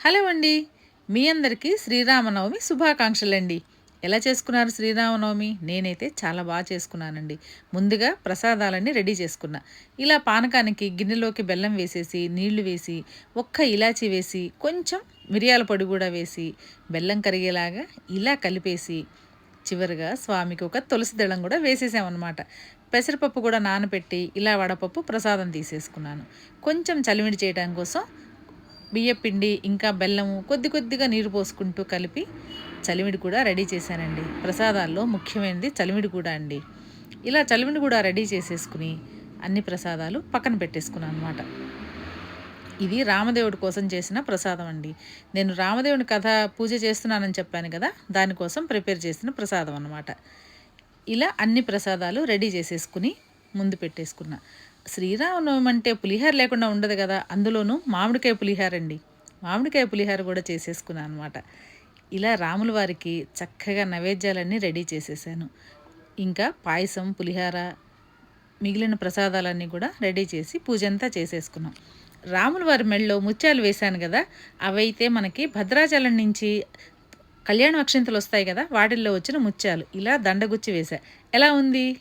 Hello అండి. మీ అందరికీ శ్రీరామనవమి శుభాకాంక్షలండి. ఎలా చేసుకున్నారు శ్రీరామనవమి? నేనైతే చాలా బాగా చేసుకున్నానండి. ముందుగా ప్రసాదాలన్నీ రెడీ చేసుకున్నా. ఇలా పానకానికి గిన్నెలోకి బెల్లం వేసేసి నీళ్ళు వేసి ఒక్క ఇలాచి వేసి కొంచెం మిరియాల పొడి కూడా వేసి బెల్లం కరిగేలాగా ఇలా కలిపేసి చివరిగా స్వామికి ఒక తులసి దళం కూడా వేసేసామన్నమాట. పెసరపప్పు కూడా నానబెట్టి ఇలా వడపప్పు ప్రసాదం తీసేసుకున్నాను. కొంచెం చలిమిడి చేయడం కోసం బియ్యపిండి ఇంకా బెల్లము కొద్ది కొద్దిగా నీరు పోసుకుంటూ కలిపి చలిమిడి కూడా రెడీ చేశానండి. ప్రసాదాల్లో ముఖ్యమైనది చలిమిడి కూడా అండి. ఇలా చలిమిడి కూడా రెడీ చేసేసుకుని అన్ని ప్రసాదాలు పక్కన పెట్టేసుకున్నాను అనమాట ఇది రామదేవుడి కోసం చేసిన ప్రసాదం అండి. నేను రామదేవుని కథ పూజ చేస్తున్నానని చెప్పాను కదా దానికోసం ప్రిపేర్ చేసిన ప్రసాదం అనమాట ఇలా అన్ని ప్రసాదాలు రెడీ చేసేసుకుని ముందు పెట్టేసుకున్నా. శ్రీరామనవమి అంటే పులిహార లేకుండా ఉండదు కదా. అందులోనూ మామిడికాయ పులిహార అండి మామిడికాయ పులిహార కూడా చేసేసుకున్నాను అనమాట. ఇలా రాముల వారికి చక్కగా నైవేద్యాలన్నీ రెడీ చేసేసాను. ఇంకా పాయసం పులిహార మిగిలిన ప్రసాదాలన్నీ కూడా రెడీ చేసి పూజ అంతా చేసేసుకున్నాం. రాముల వారి మెళ్ళలో ముత్యాలు వేశాను కదా. అవైతే మనకి భద్రాచలం నుంచి కళ్యాణ అక్షింతలు వస్తాయి కదా. వాటిల్లో వచ్చిన ముత్యాలు. ఇలా దండగుచ్చి వేశా. ఎలా ఉంది?